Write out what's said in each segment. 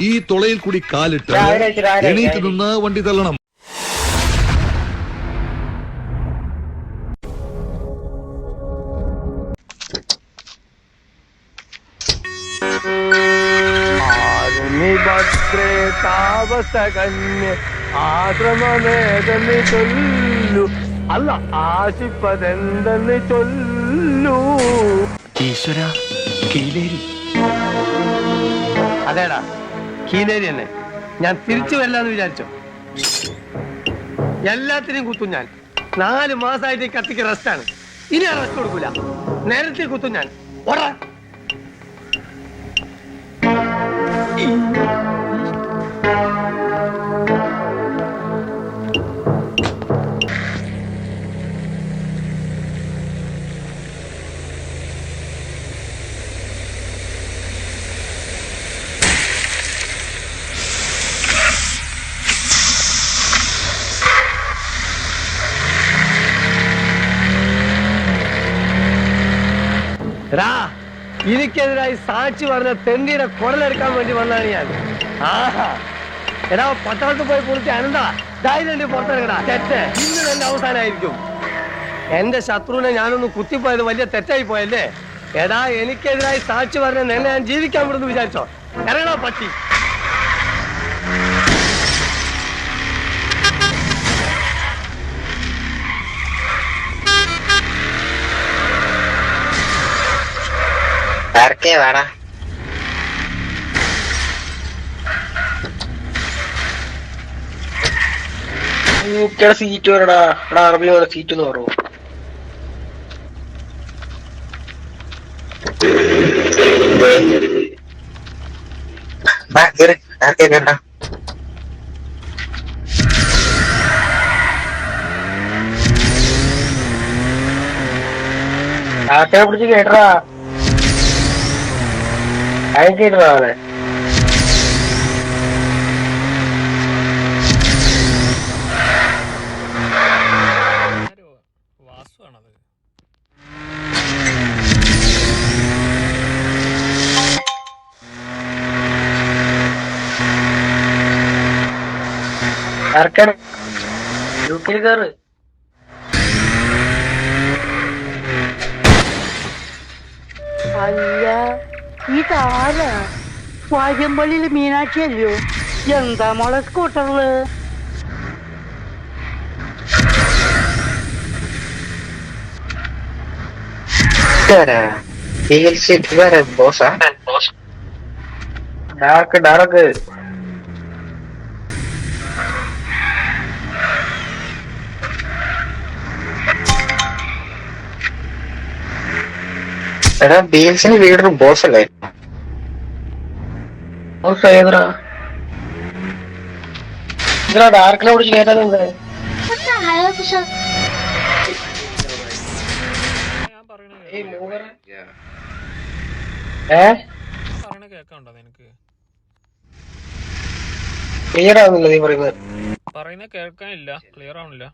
ഈ തുളയിൽ കൂടി കാലിട്ട് എണീറ്റ് നിന്ന് വണ്ടി തള്ളണം. താപസകന്യ ആശ്രമമേതെന്ന് ചൊല്ലു. അല്ല ആശിപ്പതെന്തെന്ന് ചൊല്ലു. ഈശ്വര കീലേരി. അതേടാ. കീലേരി തന്നെ ഞാൻ തിരിച്ചു വരില്ലാന്ന് വിചാരിച്ചോ. എല്ലാത്തിനെയും കുത്തും ഞാൻ. നാല് മാസമായിട്ട് കത്തിക്ക് റെസ്റ്റാണ് ഇനി ആ റെസ്റ്റ് കൊടുക്കൂല. നേരത്തെ കുത്തും ഞാൻ. ഓടാ. എടാ എനിക്കെതിരായി സാക്ഷി പറഞ്ഞ തെണ്ടിയുടെ കുടലെടുക്കാൻ വേണ്ടി വന്നാണ് ഞാൻ. എടാ പട്ടാളത്ത് പോയി പൊളിച്ച് അനന്ത ധൈര്യം പുറത്തിറങ്ങടാ. തെറ്റ്. ഇന്ന് എന്റെ അവസാനമായിരിക്കും എന്റെ ശത്രുവിനെ ഞാനൊന്ന് കുത്തിപ്പോയത് വലിയ തെറ്റായി പോയല്ലേ? എടാ എനിക്കെതിരായി സാക്ഷി പറഞ്ഞ നിന്നെ ഞാൻ ജീവിക്കാൻ വിടുന്നു വിചാരിച്ചോ? ഇറങ്ങണോ പട്ടി. ആർക്കേ വാടാ എനിക്കടെ സീറ്റ് വരടാ എടാ അറബി പോലെ സീറ്റ് എന്ന് പറയൂ കേട്ടാ പിടിച്ച് കേട്ടടാ വാസുവാണത് ആർക്കാണ്? ഡ്യൂട്ടിയിൽ കയറ് അല്ല. ഇതാരാ? വാര്യമ്പള്ളിയിൽ മീനാക്ഷി അല്ലയോ എന്താ മോളെ സ്കൂട്ടറിൽ? Dark dark. എടാ ബി എൽസിന് ലീഡർ ബോസ് അല്ലേ? ഡാർക്ക് ക്ലിയർ ആവുന്നില്ല നീ പറയുന്നത്. പറയുന്ന കേൾക്കാനില്ല ക്ലിയർ ആവണില്ല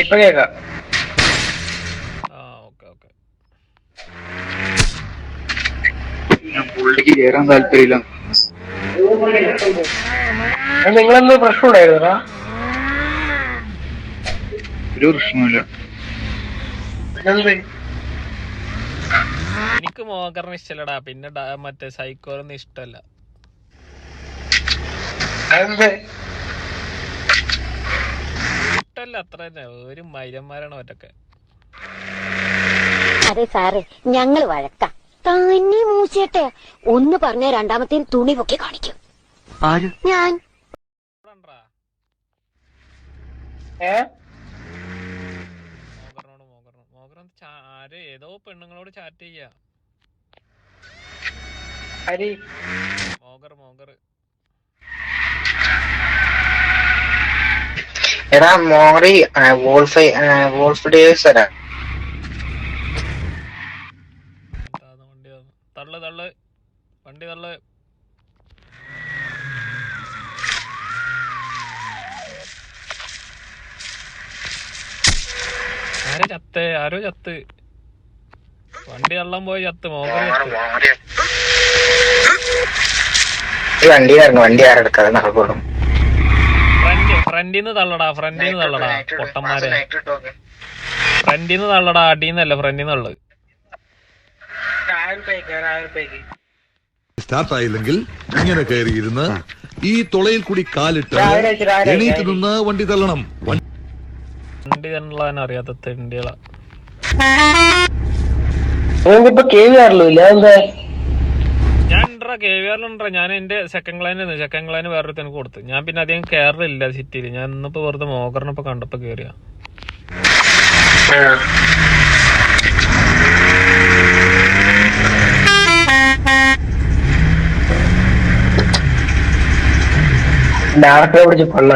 ഇപ്പൊ കേക്കാം പുള്ളിക്ക് കേറാൻ താല്പര്യമില്ല. നിങ്ങളെന്തോ പ്രശ്നം ഉണ്ടായിരുന്നടാ? ഒരു പ്രശ്നമില്ല എനിക്ക് മോഹറിന് ഇഷ്ടല്ലടാ. പിന്നെ മറ്റേ സൈക്കോലൊന്നും ഇഷ്ടല്ല. അതെന്ത്? ഇഷ്ടല്ല അത്ര തന്നെ. ഒരു മൈരന്മാരാണ് ഒറ്റക്കെ അതെ സാറേ ഞങ്ങൾ വഴക്കാം. തന്നെ മൂച്ചേട്ടെ ഒന്ന് പറഞ്ഞ രണ്ടാമത്തെ തുണി പൊക്കി കാണിക്കും. ആര്? ഞാൻ. ആര്? ഏതോ പെണ്ണുങ്ങളോട് ചാറ്റ് ചെയ്യാ. മോഗർ മോഗർ എടാ മോറി വോൾഫ് വോൾഫ് ഡേവിസ് തരാ. തള്ളു തള്ളു വണ്ടി തള്ളു ആരോ ചത്ത് ആരോ ചത്ത് വണ്ടി തള്ളാൻ പോയി ചത്ത് മോഹൻ വണ്ടി വണ്ടി ആരെടുക്കാതെ നടക്കുള്ളൂ ഫ്രണ്ടിന്ന് തള്ളടാ ഫ്രണ്ടിന്ന് തള്ളടാ പൊട്ടന്മാരെ ഫ്രണ്ടിന്ന് തള്ളടാ അടിന്നല്ല ഫ്രണ്ടിന്ന് തള്ളത് ആയിരം രൂപയ്ക്ക് ആയിരം രൂപയ്ക്ക് സ്റ്റാർട്ട് ആയില്ലെങ്കിൽ ഇങ്ങനെ കയറിയിരുന്ന് ഈ തുളയിൽ കൂടി കാലിട്ട് എണീറ്റ് നിന്ന് വണ്ടി തള്ളണം. വണ്ടി തന്നെ തള്ളാൻ അറിയാത്ത തെണ്ടികളാ. ഞാൻ ഉണ്ടോ കെ വി ആറിലുണ്ടാ ഞാൻ എന്റെ സെക്കൻഡ് ക്ലൈന് സെക്കൻഡ് ക്ലൈന് വേറൊരുത്തന് കൊടുത്തു. ഞാൻ പിന്നെ അധികം കയറില്ല സിറ്റിയിൽ ഞാൻ ഇന്നിപ്പോ വെറുതെ മോകറിനൊപ്പൊ കണ്ടപ്പോ കേറിയ. ഡയറക്ടറെ പിടിച്ച് കൊള്ള.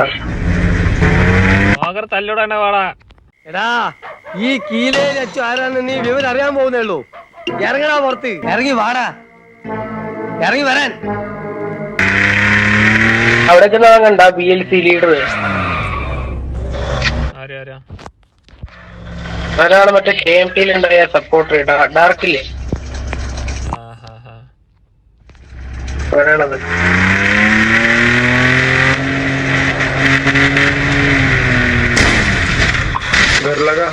മോകർ തല്ലിടാനാ വാടാ. എടാ ഈ കീലയിൽ അച്ചു ആരാന്ന് നീ വിവരം അറിയാൻ പോകുന്നേ ഉള്ളൂ ഇറങ്ങടാ പുറത്ത്. ഇറങ്ങി വാടാ. ഇറങ്ങി വരാൻ. അവിടെ ചെന്ന് കണ്ട ബി എൽ സി ലീഡർ ആരാ ആരാ? ഒരാൾ മറ്റേ കെ എം ടിയിൽ ഉണ്ടായ സപ്പോർട്ടർ ഡാർക്കില്ലേ ഒരാളത് Verlaga.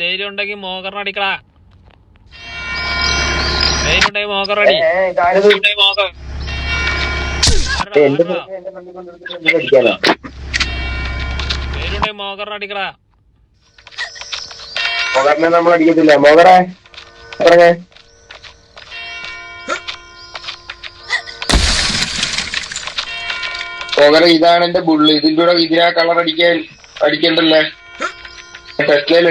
ധൈര്യം ഉണ്ടെങ്കിൽ മോകറിന് അടിക്കടാ. ധൈര്യം ഉണ്ടെങ്കിൽ മോകറടി ധൈര്യം ഉണ്ടെങ്കിൽ മോകറിന് അടിക്കടാ. മോകറിനെ നമ്മൾ അടിക്കത്തില്ല. മോകറെ പറഞ്ഞേ മോകറെ ഇതാണ് എന്റെ ബുള്ള് ഇതിന്റെ കൂടെ ഇതിനാ കളർ അടിക്കാൻ അടിക്കണ്ടല്ലേ? Pues, ¿qué me